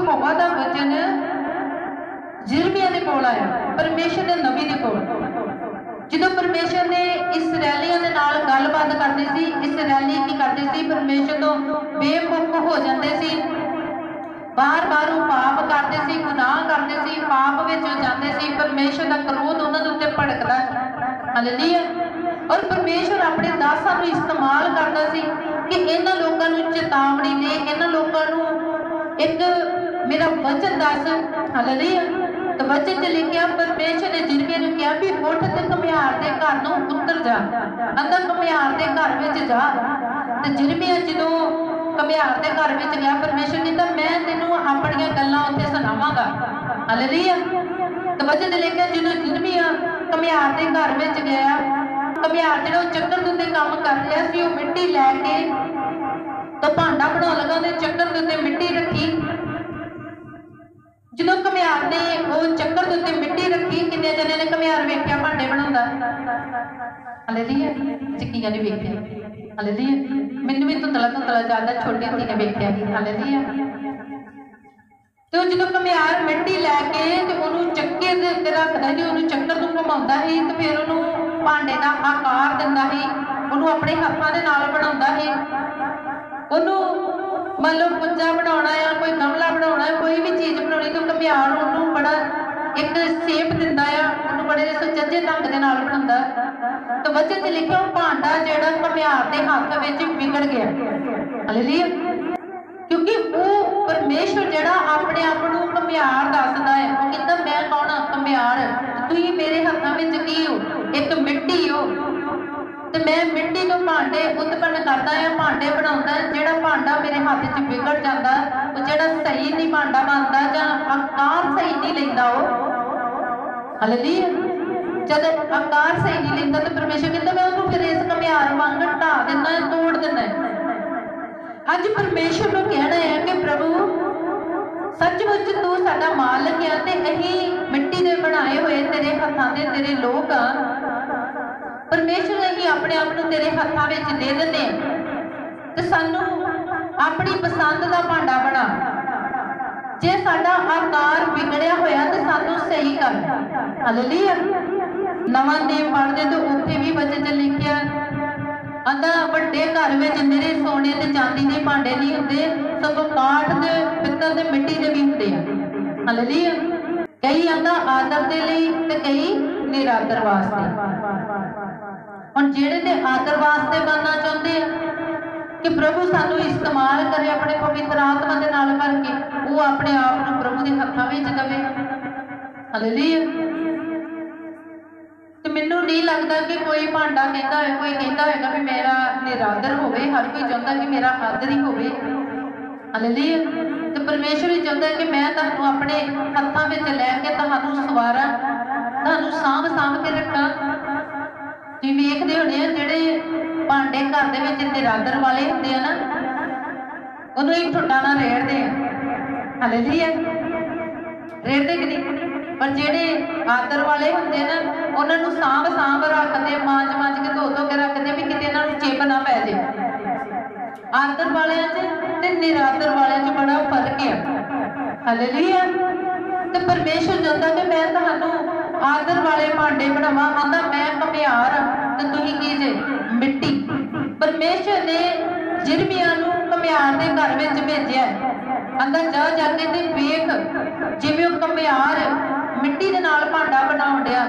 ਹਵਾ ਦਾ ਵਚਨ ਜਿਰਮੀਆ ਦੇ ਕੋਲ ਆਇਆ, ਪਰਮੇਸ਼ਰ ਦੇ ਨਬੀ ਦੇ ਕੋਲ। ਜਦੋਂ ਪਰਮੇਸ਼ਰ ਨੇ ਇਸرائیਲੀਆਂ ਦੇ ਨਾਲ ਗੱਲਬਾਤ ਕਰਦੇ ਸੀ ਇਸرائیਲੀ ਕੀ ਕਰਦੇ ਸੀ? ਪਰਮੇਸ਼ਰ ਤੋਂ ਬੇਮੁਖ ਹੋ ਜਾਂਦੇ ਸੀ। ਬਾਰ-ਬਾਰ ਉਹ ਪਾਪ ਕਰਦੇ ਸੀ, ਗੁਨਾਹ ਕਰਦੇ ਸੀ, ਪਾਪ ਵਿੱਚ ਜਾਂਦੇ ਸੀ। ਪਰਮੇਸ਼ਰ ਦਾ ਕਰੋਧ ਉਹਨਾਂ ਦੇ ਉੱਤੇ ਭੜਕਦਾ ਹਾਲੇਲੂਇਆ ਔਰ ਪਰਮੇਸ਼ਰ ਆਪਣੇ ਦਾਸਾਂ ਨੂੰ ਇਸਤੇਮਾਲ ਕਰਦਾ ਸੀ ਕਿ ਇਹਨਾਂ ਲੋਕਾਂ ਨੂੰ ਚੇਤਾਵਨੀ ਦੇ, ਇਹਨਾਂ ਲੋਕਾਂ ਨੂੰ ਇੱਕ ਮੇਰਾ ਵਚਨ ਦੱਸ ਹਾਲੇਲੂਇਆ। ਤਾਂ ਵਚਨ ਚ ਲਿਖਿਆ, ਪਰਮੇਸ਼ਰ ਨੇ ਜਿਰਮੀਆ ਨੂੰ ਕਿਹਾ ਵੀ ਉੱਠ ਤੇ ਕਮਿਆਰ ਦੇ ਘਰ ਨੂੰ ਉੱਤਰ ਜਾ। ਅੰਦਰ ਕਮਿਆਰ ਦੇ ਘਰ ਵਿੱਚ ਜਾ। ਤੇ ਜਿਰਮੀਆ ਜਦੋਂ ਕਮਿਆਰ ਦੇ ਘਰ ਵਿੱਚ ਗਿਆ, ਪਰਮੇਸ਼ਰ ਕਹਿੰਦਾ, ਮੈਂ ਤੈਨੂੰ ਆਪਣੀਆਂ ਗੱਲਾਂ ਉੱਥੇ ਸੁਣਾਵਾਂਗਾ। ਹਾਲੇਲੂਇਆ। ਤੇ ਵਚਨ ਦੇ ਲਿਖਿਆ, ਜਦੋਂ ਜਿਰਮੀਆ ਕਮਿਆਰ ਦੇ ਘਰ ਵਿੱਚ ਗਿਆ ਕਮਿਆਰ ਜਿਹੜਾ ਉਹ ਚੱਕਰ ਦੇ ਉੱਤੇ ਕੰਮ ਕਰ ਰਿਹਾ ਸੀ, ਉਹ ਮਿੱਟੀ ਲੈ ਕੇ ਤਾਂ ਭਾਂਡਾ ਬਣਾਉਣ ਲੱਗਾ ਉਹਦੇ ਚੱਕਰ ਦੇ ਉੱਤੇ ਮਿੱਟੀ ਰੱਖੀ। ਜਦੋਂ ਘਮਿਆਰ ਨੇ ਉਹ ਚੱਕਰ ਦੇ ਉੱਤੇ ਮਿੱਟੀ ਰੱਖੀ, ਕਿੰਨੇ ਜਣੇ ਨੇ ਘਮਿਆਰ ਵੇਖਿਆ, ਭਾਂਡੇ ਬਣਾਉਂਦਾ। ਹਾਲੇਲੂਇਆ ਚਿੱਕੀਆਂ ਨੇ ਵੇਖਿਆ। ਹਾਲੇਲੂਇਆ ਮੈਨੂੰ ਵੀ ਧੁੰਦਲਾ ਧੁੰਦਲਾ ਜਾਂਦਾ ਛੋਟੀ ਹੁੰਦੀ ਨੇ ਵੇਖਿਆ ਹਾਲੇਲੂਇਆ ਤੇ ਉਹ ਜਦੋਂ ਘਮਿਆਰ ਮਿੱਟੀ ਲੈ ਕੇ ਤੇ ਉਹਨੂੰ ਚੱਕੇ ਦੇ ਉੱਤੇ ਰੱਖਦਾ ਜੀ ਉਹਨੂੰ ਚੱਕਰ ਨੂੰ ਘੁਮਾਉਂਦਾ ਸੀ ਤੇ ਫਿਰ ਉਹਨੂੰ ਭਾਂਡੇ ਦਾ ਆਕਾਰ ਦਿੰਦਾ ਸੀ। ਉਹਨੂੰ ਆਪਣੇ ਹੱਥਾਂ ਦੇ ਨਾਲ ਬਣਾਉਂਦਾ ਸੀ। ਉਹਨੂੰ ਮੰਨ ਲਓ ਪੁੱਜਾ ਬਣਾਉਣਾ ਆ, ਕੋਈ ਗਮਲਾ ਬਣਾਉਣਾ ਕੋਈ ਵੀ ਚੀਜ਼ ਬਣਾਉਣੀ, ਤਾਂ ਘਮਿਆਰ ਉਹਨੂੰ ਬੜਾ ਇੱਕ ਸ਼ੇਪ ਦਿੰਦਾ ਆ, ਉਹਨੂੰ ਬੜੇ ਸੁਚੱਜੇ ਢੰਗ ਦੇ ਨਾਲ ਬਣਾਉਂਦਾ। ਤਾਂ ਵਚਨ 'ਚ ਲਿਖਿਆ ਉਹ ਭਾਂਡਾ ਜਿਹੜਾ ਘਮਿਆਰ ਦੇ ਹੱਥ ਵਿੱਚ ਵਿਗੜ ਗਿਆ। ਹਾਲੇਲੂਇਆ। ਕਿਉਂਕਿ ਉਹ ਪਰਮੇਸ਼ਵਰ ਜਿਹੜਾ ਆਪਣੇ ਆਪ ਨੂੰ ਘਮਿਆਰ ਦੱਸਦਾ ਹੈ ਉਹ ਕਹਿੰਦਾ, ਮੈਂ ਕੌਣ ਹਾਂ ਘਮਿਆਰ? ਤੁਸੀਂ ਮੇਰੇ ਹੱਥਾਂ ਵਿੱਚ ਕੀ ਹੋ? ਇੱਕ ਮਿੱਟੀ ਹੋ। ਤੇ ਮੈਂ ਮਿੱਟੀ ਭਾਂਡੇ ਉਤਪੰਨ ਕਰਦਾ ਹਾਂ ਭਾਂਡੇ ਬਣਾਉਂਦਾ, ਜਿਹੜਾ ਭਾਂਡਾ ਮੇਰੇ ਹੱਥ 'ਚ ਵਿਗੜ ਜਾਂਦਾ, ਉਹ ਜਿਹੜਾ ਸਹੀ ਨਹੀਂ ਭਾਂਡਾ ਬਣਦਾ ਜਾਂ ਆਕਾਰ ਸਹੀ ਨਹੀਂ ਲੈਂਦਾ ਉਹ। ਹਾਲੇਲੂਇਆ ਜਦ ਆਕਾਰ ਸਹੀ ਨਹੀਂ ਲੈਂਦਾ ਤੇ ਪਰਮੇਸ਼ਰ ਕਹਿੰਦਾ, ਮੈਂ ਉਹਨੂੰ ਫਿਰ ਇਸ ਘਮਿਆਰ ਵਾਂਗ ਢਾ ਦਿੰਦਾ ਤੋੜ ਦਿੰਦਾ ਅੱਜ ਪਰਮੇਸ਼ਰ ਨੂੰ ਕਹਿਣਾ ਹੈ ਕਿ ਪ੍ਰਭੂ, ਸੱਚਮੁੱਚ ਤੂੰ ਸਾਡਾ ਮਾਲਕ ਹੈ ਤੇ ਅਸੀਂ ਮਿੱਟੀ ਦੇ ਬਣਾਏ ਹੋਏ ਤੇਰੇ ਹੱਥਾਂ ਦੇ ਤੇਰੇ ਲੋਕ ਆ। ਪਰਮੇਸ਼ਰ ਆਪਣੇ ਆਪ ਨੂੰ ਤੇਰੇ ਹੱਥਾਂ ਵਿੱਚ ਦੇ ਦਿੰਦੇ ਹਾਂ ਤੇ ਸਾਨੂੰ ਆਪਣੀ ਪਸੰਦ ਦਾ ਭਾਂਡਾ ਬਣਾ। ਜੇ ਸਾਡਾ ਆਕਾਰ ਵਿਗੜਿਆ ਹੋਇਆ ਤੇ ਸਾਨੂੰ ਸਹੀ ਕਰ। ਹਾਲੇਲੂਇਆ ਨਵਾਂ ਨਿਯਮ ਪੜ੍ਹਦੇ ਤਾਂ ਉੱਥੇ ਵੀ ਵਚਨ 'ਚ ਲਿਖਿਆ। ਆਂਦਾ ਵੱਡੇ ਘਰ ਵਿੱਚ ਮੇਰੇ ਸੋਨੇ ਤੇ ਚਾਂਦੀ ਦੇ ਭਾਂਡੇ ਨਹੀਂ ਹੁੰਦੇ, ਸਗੋਂ ਕਾਠ ਦੇ ਪਿੱਤਲ ਦੇ ਮਿੱਟੀ ਦੇ ਵੀ ਹੁੰਦੇ ਆ। ਹਾਲੇਲੂਇਆ ਕਈ ਆਂਦਾ ਆਦਰ ਦੇ ਲਈ ਤੇ ਕਈ ਨਿਰਾਦਰ ਵਾਸਤੇ। ਹੁਣ ਜਿਹੜੇ ਤੇ ਆਦਰ ਵਾਸਤੇ ਬਣਨਾ ਚਾਹੁੰਦੇ ਆ, ਕਿ ਪ੍ਰਭੂ ਸਾਨੂੰ ਇਸਤੇਮਾਲ ਕਰੇ ਆਪਣੇ ਪਵਿੱਤਰ ਆਤਮਾ ਦੇ ਨਾਲ ਭਰ ਕੇ, ਉਹ ਆਪਣੇ ਆਪ ਨੂੰ ਪ੍ਰਭੂ ਦੇ ਹੱਥਾਂ ਵਿੱਚ ਦੇਵੇ। ਹਾਲੇਲੂਇਆ ਤੇ ਮੈਨੂੰ ਨਹੀਂ ਲੱਗਦਾ ਕਿ ਕੋਈ ਭਾਂਡਾ ਕਹਿੰਦਾ ਹੋਏ ਕੋਈ ਕਹਿੰਦਾ ਹੋਏਗਾ ਵੀ ਮੇਰਾ ਨਿਰਾਦਰ ਹੋਵੇ, ਹਰ ਕੋਈ ਚਾਹੁੰਦਾ ਕਿ ਮੇਰਾ ਆਦਰ ਹੀ ਹੋਵੇ। ਹਾਲੇਲੂਇਆ ਤੇ ਪਰਮੇਸ਼ਰ ਵੀ ਚਾਹੁੰਦਾ ਕਿ ਮੈਂ ਤੁਹਾਨੂੰ ਆਪਣੇ ਹੱਥਾਂ ਵਿੱਚ ਲੈ ਕੇ ਤੁਹਾਨੂੰ ਸਵਾਰਾਂ, ਤੁਹਾਨੂੰ ਸਾਂਭ ਸਾਂਭ ਕੇ ਰੱਖਾਂ ਤੁਸੀਂ ਵੇਖਦੇ ਹੋਣੇ ਆ ਜਿਹੜੇ ਭਾਂਡੇ ਘਰ ਦੇ ਵਿੱਚ ਨਿਰਾਦਰ ਵਾਲੇ ਹੁੰਦੇ ਆ ਨਾ ਉਹਨੂੰ ਇੱਕ ਠੁੱਡਾ ਨਾਲ ਰੇੜਦੇ ਆ। ਹਾਲੇਲੂਇਆ ਰੇੜਦੇ ਕਿ ਨਹੀਂ? ਪਰ ਜਿਹੜੇ ਆਦਰ ਵਾਲੇ ਹੁੰਦੇ ਨਾ, ਉਹਨਾਂ ਨੂੰ ਸਾਂਭ ਸਾਂਭ ਰੱਖਦੇ, ਮਾਂਜ ਮਾਂਜ ਕੇ ਧੋ ਧੋ ਕੇ ਰੱਖਦੇ ਵੀ ਕਿਤੇ ਇਹਨਾਂ ਨੂੰ ਚਿਪ ਨਾ ਪੈ ਜੇ। ਆਦਰ ਵਾਲਿਆਂ 'ਚ ਤੇ ਨਿਰਾਦਰ ਵਾਲਿਆਂ 'ਚ ਬੜਾ ਫ਼ਰਕ ਹੈ ਹਾਲੇਲੂਇਆ ਤੇ ਪਰਮੇਸ਼ਰ ਚਾਹੁੰਦਾ ਕਿ ਮੈਂ ਤੁਹਾਨੂੰ ਆਦਰ ਵਾਲੇ ਭਾਂਡੇ ਬਣਾਵਾਂ ਆਂਦਾ ਮੈਂ ਘਮਿਆਰ ਤੇ ਤੁਸੀਂ ਕੀ ਜੇ? ਮਿੱਟੀ। ਪਰਮੇਸ਼ਰ ਨੇ ਜਿਰਮੀਆ ਨੂੰ ਘਮਿਆਰ ਦੇ ਘਰ ਵਿੱਚ ਭੇਜਿਆ ਆਂਦਾ ਜਾ ਜਾ ਕੇ ਤੇ ਵੇਖ ਜਿਵੇਂ ਉਹ ਘਮਿਆਰ ਮਿੱਟੀ ਦੇ ਨਾਲ ਭਾਂਡਾ ਬਣਾਉਣ ਡਿਆ।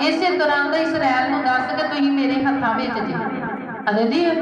ਇਸੇ ਤਰ੍ਹਾਂ ਦਾ ਇਸਰਾਇਲ ਨੂੰ ਦੱਸ ਕਿ ਤੁਸੀਂ ਮੇਰੇ ਹੱਥਾਂ ਵਿੱਚ ਜੇ। ਹਾਲੇਲੂਇਆ